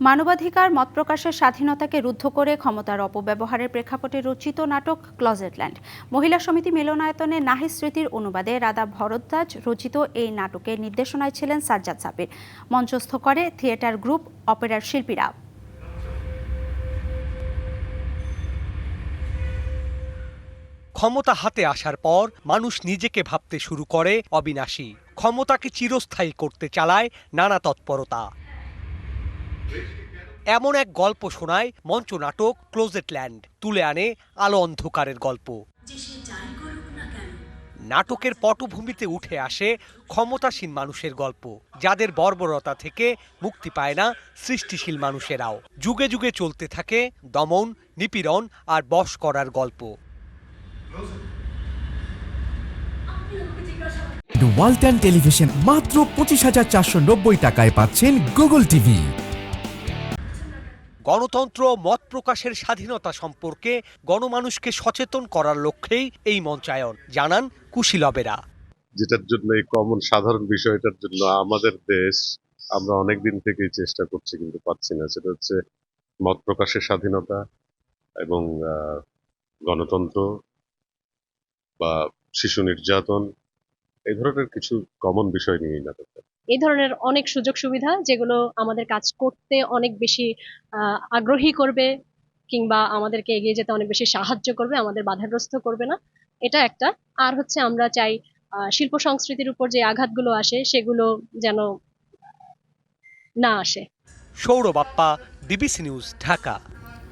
মানবাধিকার, মত প্রকাশের স্বাধীনতাকে রুদ্ধ করে ক্ষমতার অপব্যবহারের প্রেক্ষাপটে রচিত নাটক ক্লজেটল্যান্ড। মহিলা সমিতি মিলনায়তনে নাহিদ স্মৃতির অনুবাদে রাধা ভরদ্বাজ রচিত এই নাটকের নির্দেশনায় ছিলেন সাজ্জাদ সাবির মঞ্চস্থ করে থিয়েটার গ্রুপ অপেরার শিল্পীরা। ক্ষমতা হাতে আসার পর মানুষ নিজেকে ভাবতে শুরু করে অবিনাশী। ক্ষমতাকে চিরস্থায়ী করতে চালায় নানা তৎপরতা। এমন এক গল্প শোনায় মঞ্চ নাটক ক্লোজেট ল্যান্ড। তুলে আনে আলো অন্ধকারের গল্প। নাটকের পটভূমিতে উঠে আসে ক্ষমতাসীন মানুষের গল্প যাদের বর্বরতা থেকে মুক্তি পায় না সৃষ্টিশীল মানুষেরাও। যুগে যুগে চলতে থাকে দমন নিপীড়ন আর বশ করার গল্প। ওয়ালটন টেলিভিশন মাত্র পঁচিশ হাজার চারশো নব্বই টাকায় পাচ্ছেন গুগল টিভি গণতন্ত্র মত প্রকাশের স্বাধীনতা সম্পর্কে গণমানুষকে সচেতন করার লক্ষ্যেই এই মঞ্চায়ন। জানান কুশীলবেরা। যেটার জন্য এই কমন সাধারণ বিষয়টার জন্য আমাদের দেশ আমরা অনেক দিন থেকেই চেষ্টা করছি, কিন্তু পাচ্ছি না। সেটা হচ্ছে মত প্রকাশের স্বাধীনতা এবং গণতন্ত্র বা শিশু নির্যাতন এই ধরনের কিছু কমন বিষয় নিয়েই নাটকটা এই ধরনের অনেক সুযোগ সুবিধা যেগুলো আমাদের কাজ করতে অনেক বেশি আগ্রহী করবে কিংবা আমাদেরকে এগিয়ে যেতে অনেক বেশি সাহায্য করবে, আমাদের বাধাগ্রস্ত করবে না। এটা একটা। আর হচ্ছে আমরা চাই শিল্প সংস্কৃতির উপর যে আঘাতগুলো আসে সেগুলো যেন না আসে। Sourabappa DBC news, Dhaka.